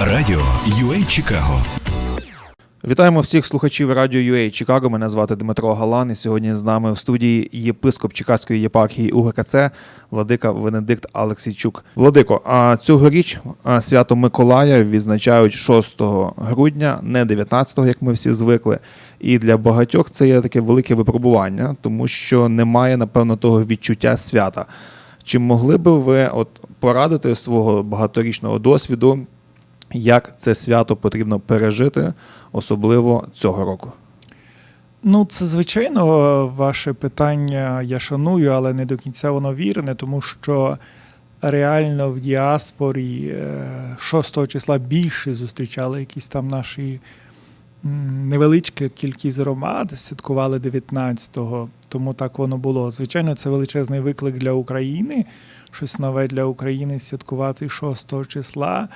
Радіо UA Чикаго Вітаємо всіх слухачів радіо UA Чикаго. Мене звати Дмитро Галан. І сьогодні з нами в студії єпископ Чикаської єпархії УГКЦ Владика Венедикт Алексійчук. Владико, а цьогоріч свято Миколая відзначають 6 грудня, не 19-го, як ми всі звикли. І для багатьох це є таке велике випробування, тому що немає, напевно, того відчуття свята. Чи могли би ви от порадити свого багаторічного досвіду, як це свято потрібно пережити, особливо цього року? Ну, це звичайно ваше питання. Я шаную, але не до кінця воно вірне, тому що реально в діаспорі е, 6 числа більше зустрічали якісь там наші м, невеличка кількість громад, святкували 19-го, тому так воно було. Звичайно, це величезний виклик для України, щось нове для України святкувати 6 числа.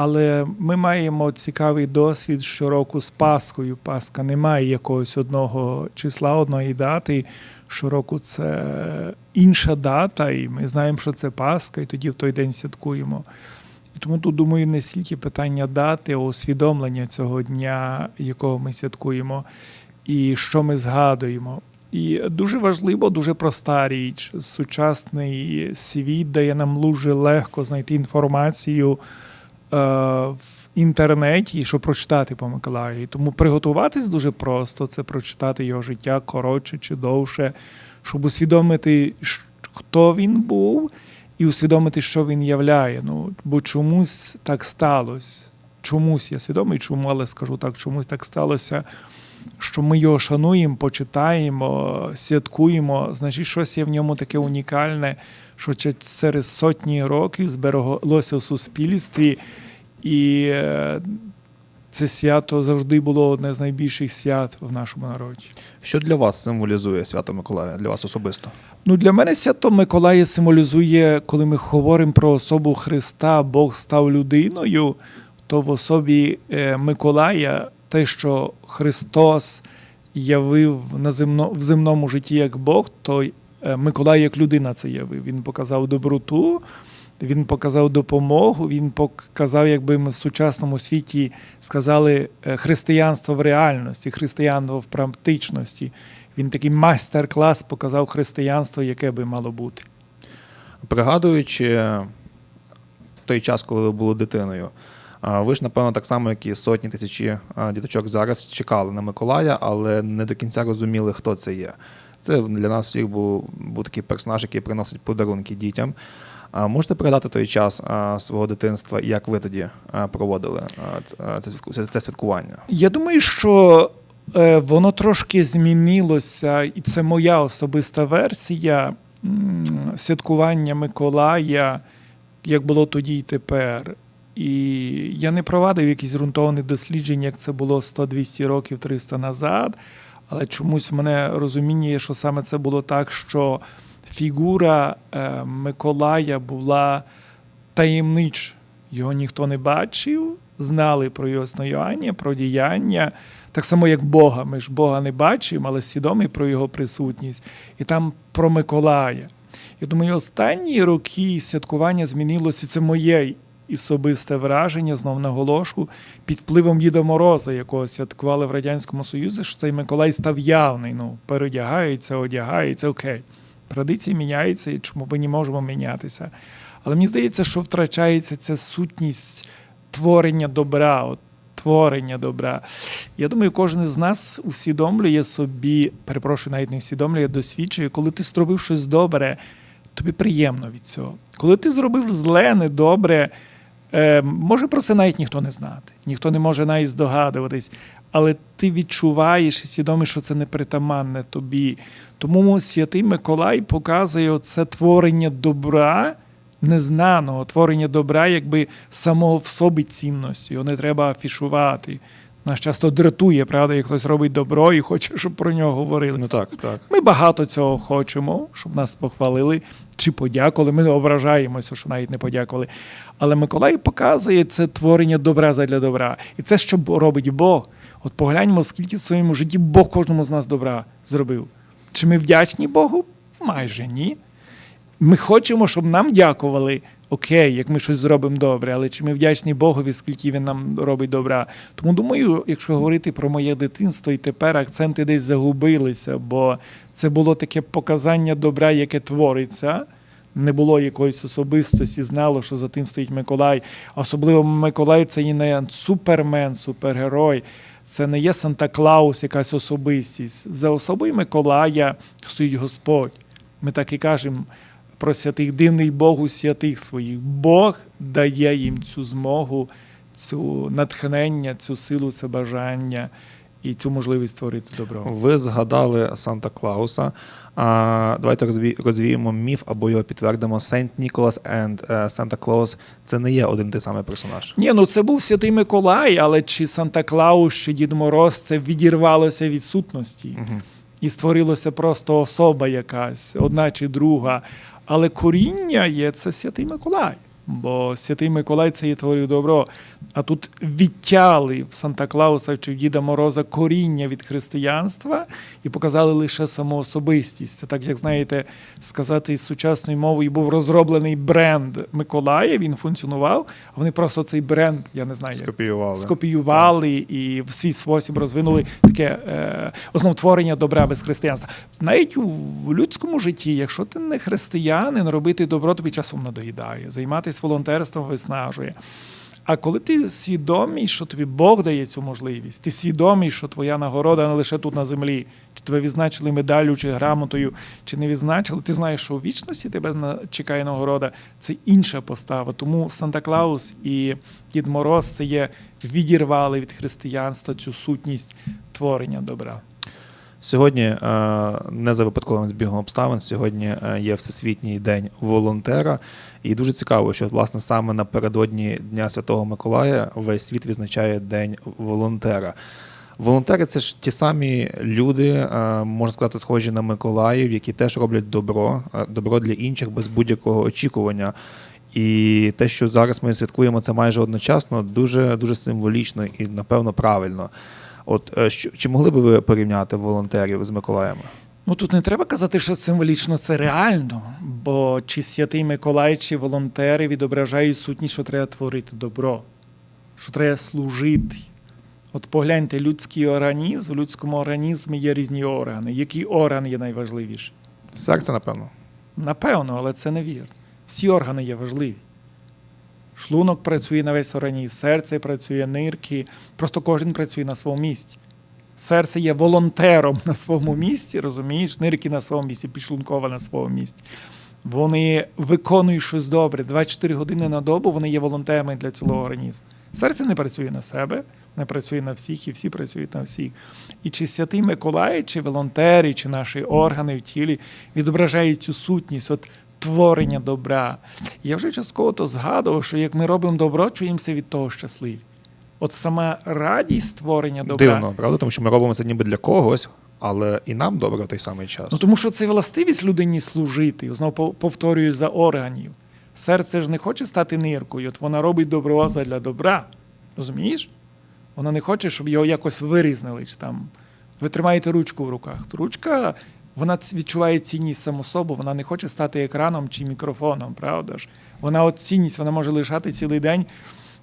Але ми маємо цікавий досвід щороку з Паскою. Пасха не має якогось одного числа, одної дати. Щороку це інша дата, і ми знаємо, що це Пасха, і тоді в той день святкуємо. І тому тут, думаю, не стільки питання дати, а усвідомлення цього дня, якого ми святкуємо, і що ми згадуємо. І дуже важливо, дуже проста річ. Сучасний світ дає нам дуже легко знайти інформацію в інтернеті, що прочитати по Миколаю. Тому приготуватись дуже просто це прочитати його життя коротше чи довше, щоб усвідомити, хто він був, і усвідомити, що він являє. Ну, бо чомусь так сталося. Чомусь я свідомий, чому, але скажу так, чомусь так сталося. Що ми його шануємо, почитаємо, святкуємо, значить, щось є в ньому таке унікальне, що через сотні років збереглося в суспільстві, і е, це свято завжди було одне з найбільших свят в нашому народі. Що для вас символізує свято Миколая, для вас особисто? Ну, для мене свято Миколая символізує, коли ми говоримо про особу Христа, Бог став людиною, то в особі е, Миколая те, що Христос явив на земно, в земному житті як Бог, то Миколай як людина це явив. Він показав доброту, він показав допомогу, він показав, якби ми в сучасному світі сказали, е, християнство в реальності, християнство в практичності. Він такий майстер-клас показав християнство, яке би мало бути. Пригадуючи той час, коли ви були дитиною, ви ж, напевно, так само, як і сотні тисячі діточок зараз чекали на Миколая, але не до кінця розуміли, хто це є. Це для нас всіх був, був такий персонаж, який приносить подарунки дітям. А можете пригадати той час а, свого дитинства, і як ви тоді а, проводили а, це, це, це святкування? Я думаю, що е, воно трошки змінилося, і це моя особиста версія святкування Миколая, як було тоді і тепер. І я не провадив якісь ґрунтовні дослідження, як це було 100-200 років, 300 назад. Але чомусь в мене розуміння є, що саме це було так, що фігура е, Миколая була таємнича. Його ніхто не бачив, знали про його існування, про діяння. Так само, як Бога. Ми ж Бога не бачимо, але свідомі про його присутність. І там про Миколая. Я думаю, останні роки святкування змінилося. Це моє особисте враження, знов наголошую, під впливом Діда Мороза, якого святкували в Радянському Союзі, що цей Миколай став явний. Ну, переодягається, одягається, окей. Традиції міняються, і чому ми не можемо мінятися. Але мені здається, що втрачається ця сутність творення добра, от, творення добра. Я думаю, кожен з нас усвідомлює собі, перепрошую, навіть не усвідомлює, досвідчує, коли ти зробив щось добре, тобі приємно від цього. Коли ти зробив зле, недобре, е, може про це навіть ніхто не знати, ніхто не може навіть здогадуватись. Але ти відчуваєш і свідомий, що це непритаманне тобі. Тому святий Миколай показує це творення добра, незнаного, творення добра, якби самого в собі цінності. Його не треба афішувати. Нас часто дратує, правда, як хтось робить добро і хоче, щоб про нього говорили. Ну так, так. Ми багато цього хочемо, щоб нас похвалили чи подякували. Ми не ображаємося, що навіть не подякували. Але Миколай показує це творення добра задля добра. І це, що робить Бог. От погляньмо, скільки в своєму житті Бог кожному з нас добра зробив. Чи ми вдячні Богу? Майже ні. Ми хочемо, щоб нам дякували. Окей, як ми щось зробимо добре, але чи ми вдячні Богові, скільки він нам робить добра. Тому думаю, якщо говорити про моє дитинство, і тепер акценти десь загубилися, бо це було таке показання добра, яке твориться. Не було якоїсь особистості, знало, що за тим стоїть Миколай. Особливо Миколай це і не супермен, супергерой. Це не є Санта Клаус, якась особистість. За особою Миколая стоїть Господь. Ми так і кажемо про святих дивний Бог у святих своїх. Бог дає їм цю змогу, цю натхнення, цю силу, це бажання і цю можливість творити добро. Ви згадали Санта Клауса. А, давайте розві- розвіємо міф або його підтвердимо. Сент Ніколас and Санта Клаус це не є один той самий персонаж. Ні, ну це був святий Миколай, але чи Санта Клаус, чи Дід Мороз це відірвалося від сутності Мгм. і створилося просто особа якась, одна чи друга. Але коріння є це святий Миколай. Бо святий Миколай це є творив добро. А тут відтяли в Санта Клауса чи в Діда Мороза коріння від християнства і показали лише самоособистість. Це так, як знаєте, сказати з сучасною мовою, був розроблений бренд Миколая, він функціонував, а вони просто цей бренд, я не знаю, Скопіювали. скопіювали і в свій спосіб розвинули таке е, основотворення добра без християнства. Навіть у людському житті, якщо ти не християнин, робити добро тобі часом надоїдає, займатися волонтерством виснажує. А коли ти свідомий, що тобі Бог дає цю можливість, ти свідомий, що твоя нагорода не лише тут на землі, чи тебе відзначили медаллю, чи грамотою, чи не відзначили, ти знаєш, що у вічності тебе чекає нагорода. Це інша постава. Тому Санта Клаус і Дід Мороз це є відірвали від християнства цю сутність творення добра. Сьогодні е, не за випадковим збігом обставин. Сьогодні е, є Всесвітній день волонтера, і дуже цікаво, що власне саме напередодні Дня Святого Миколая весь світ відзначає День волонтера. Волонтери це ж ті самі люди, е, можна сказати, схожі на Миколаїв, які теж роблять добро, добро для інших без будь-якого очікування. І те, що зараз ми святкуємо це майже одночасно, дуже дуже символічно і напевно правильно. От е, що чи могли би ви порівняти волонтерів з Миколаями? Ну тут не треба казати, що символічно це реально, бо чи святий Миколай, чи волонтери відображають сутність, що треба творити добро, що треба служити. От погляньте, людський організм, в людському організмі є різні органи. Який орган є найважливіший? Серце, напевно. Напевно, але це не вірно. Всі органи є важливі. Шлунок працює на весь організм, серце працює, нирки. Просто кожен працює на своєму місці. Серце є волонтером на своєму місці, розумієш, нирки на своєму місці, підшлункова на своєму місці. Вони виконують щось добре. 24 години на добу вони є волонтерами для цілого організму. Серце не працює на себе, не працює на всіх, і всі працюють на всіх. І чи святий Миколай, чи волонтери, чи наші органи в тілі відображають цю сутність, от творення добра. Я вже частково то згадував, що як ми робимо добро, чуємося від того щасливі. От сама радість створення добра. Дивно, правда? Тому що ми робимо це ніби для когось, але і нам добре в той самий час. Ну тому що це властивість людині служити. Знову повторюю за органів. Серце ж не хоче стати ниркою, от вона робить добро задля добра. Розумієш? Вона не хоче, щоб його якось вирізнили. Чи там. Ви тримаєте ручку в руках. То ручка вона відчуває цінність саму собі, вона не хоче стати екраном чи мікрофоном, правда ж? Вона от цінність, вона може лишати цілий день,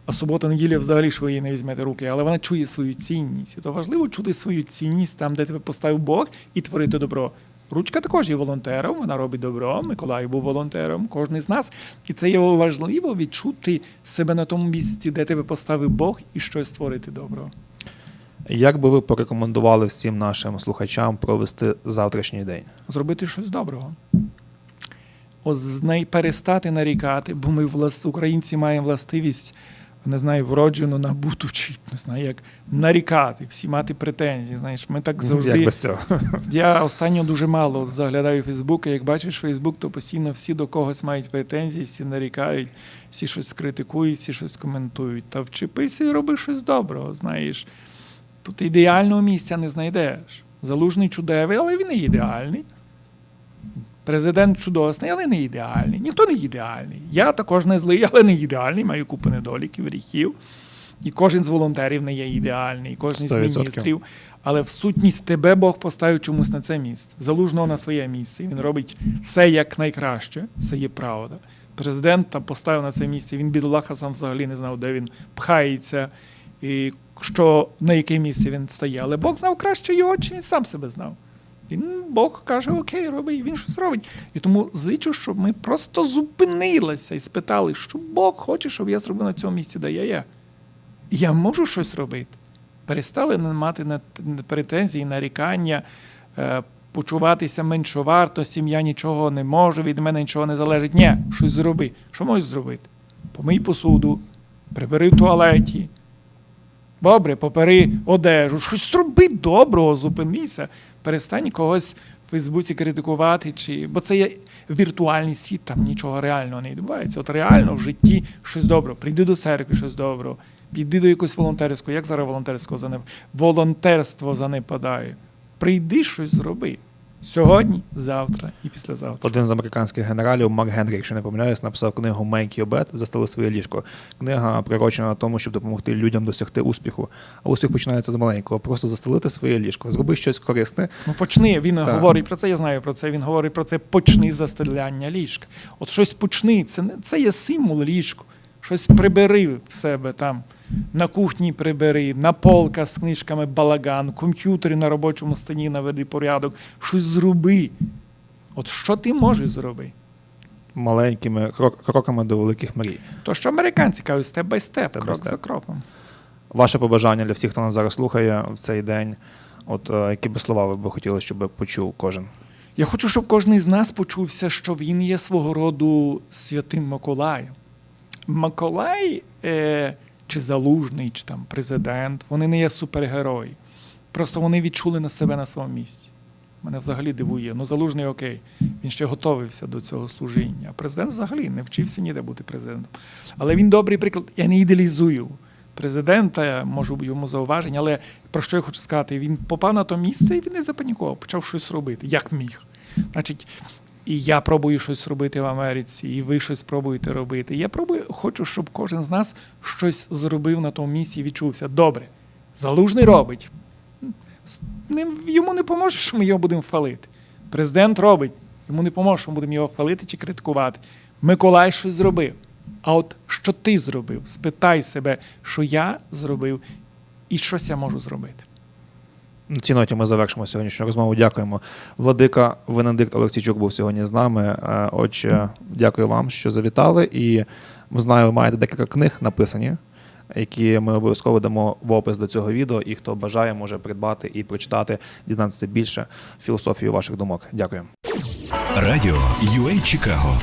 а субота, неділя взагалі що її не візьмете руки, але вона чує свою цінність. І то важливо чути свою цінність там, де тебе поставив Бог, і творити добро. Ручка також є волонтером, вона робить добро. Миколай був волонтером, кожен з нас. І це є важливо відчути себе на тому місці, де тебе поставив Бог, і щось створити добро. Як би ви порекомендували всім нашим слухачам провести завтрашній день? зробити щось доброго. Ось перестати нарікати, бо ми влас, українці маємо властивість, не знаю, вроджену набуту, чи не знаю, як нарікати, всі мати претензії. Знаєш, ми так завжди. Як без цього? Я останньо дуже мало заглядаю Фейсбук, і як бачиш Фейсбук, то постійно всі до когось мають претензії, всі нарікають, всі щось критикують, всі щось коментують. Та вчепися і роби щось доброго. Знаєш, тут ідеального місця не знайдеш. Залужний чудовий, але він не ідеальний. Президент чудосний, але не ідеальний. Ніхто не ідеальний. Я також не злий, але не ідеальний, маю купу недоліків, гріхів. І кожен з волонтерів не є ідеальний, і кожен з 100%. міністрів. Але в сутність тебе Бог поставив чомусь на це місце. Залужного на своє місце. Він робить все як найкраще. Це є правда. Президент там поставив на це місце. Він бідолаха сам взагалі не знав, де він пхається, і що на яке місце він стає. Але Бог знав краще його, чи він сам себе знав. Він Бог каже: Окей, роби, і він щось робить. І тому зичу, щоб ми просто зупинилися і спитали, що Бог хоче, щоб я зробив на цьому місці, де я є. Я можу щось робити. Перестали мати претензії, нарікання, е, почуватися меншоварто, сім'я нічого не може, від мене нічого не залежить. Ні, щось зроби. Що можеш зробити? Помий посуду, прибери в туалеті. Добре, попери одежу, щось зроби доброго, зупинися. Перестань когось в Фейсбуці критикувати, чи... бо це є віртуальний світ, там нічого реального не відбувається. От реально в житті щось добре. Прийди до церкви, щось добре. Піди до якогось волонтерського. Як зараз волонтерського занеп... волонтерство занепадає? Прийди щось зроби. Сьогодні, завтра і післязавтра. Один з американських генералів, Марк Генрі, якщо не помиляюсь, написав книгу Make Your Bed «Застели своє ліжко. Книга прирочена тому, щоб допомогти людям досягти успіху. А успіх починається з маленького. Просто застелити своє ліжко, зроби щось корисне. Ну почни. Він Так. говорить про це. Я знаю про це. Він говорить про це. Почни застеляння ліжка. От щось почни. Це не це є символ ліжку. Щось прибери в себе там. На кухні прибери, на полках з книжками балаган, комп'ютері на робочому стані наведи порядок. Щось зроби. От що ти можеш зробити? Маленькими кроками до великих мрій. То, що американці кажуть, степ бай степ, крок степ. за кроком. Ваше побажання для всіх, хто нас зараз слухає в цей день. От е, які би слова ви б хотіли, щоб почув кожен? Я хочу, щоб кожен з нас почувся, що він є свого роду святим Миколаєм. Миколай е, чи залужний, чи там президент, вони не є супергерої. Просто вони відчули на себе на своєму місці. Мене взагалі дивує. Ну, залужний окей, він ще готовився до цього служіння. А президент взагалі не вчився ніде бути президентом. Але він добрий приклад. Я не ідеалізую президента, можу йому зауваження, але про що я хочу сказати? Він попав на то місце і він не запанікував, почав щось робити, як міг. Значить, і я пробую щось робити в Америці, і ви щось пробуєте робити. Я пробую, хочу, щоб кожен з нас щось зробив на тому місці і відчувся. Добре, залужний робить. Йому не поможе, що ми його будемо хвалити. Президент робить, йому не поможе, що ми будемо його хвалити чи критикувати. Миколай щось зробив. А от що ти зробив? Спитай себе, що я зробив, і щось я можу зробити. На цій ноті ми завершимо сьогоднішню розмову. Дякуємо. Владика Венедикт Олексійчук був сьогодні з нами. Е, Отже, дякую вам, що завітали. І ми знаю, ви маєте декілька книг написані, які ми обов'язково дамо в опис до цього відео. І хто бажає, може придбати і прочитати, дізнатися більше філософію ваших думок. Дякую. Радіо UA Чикаго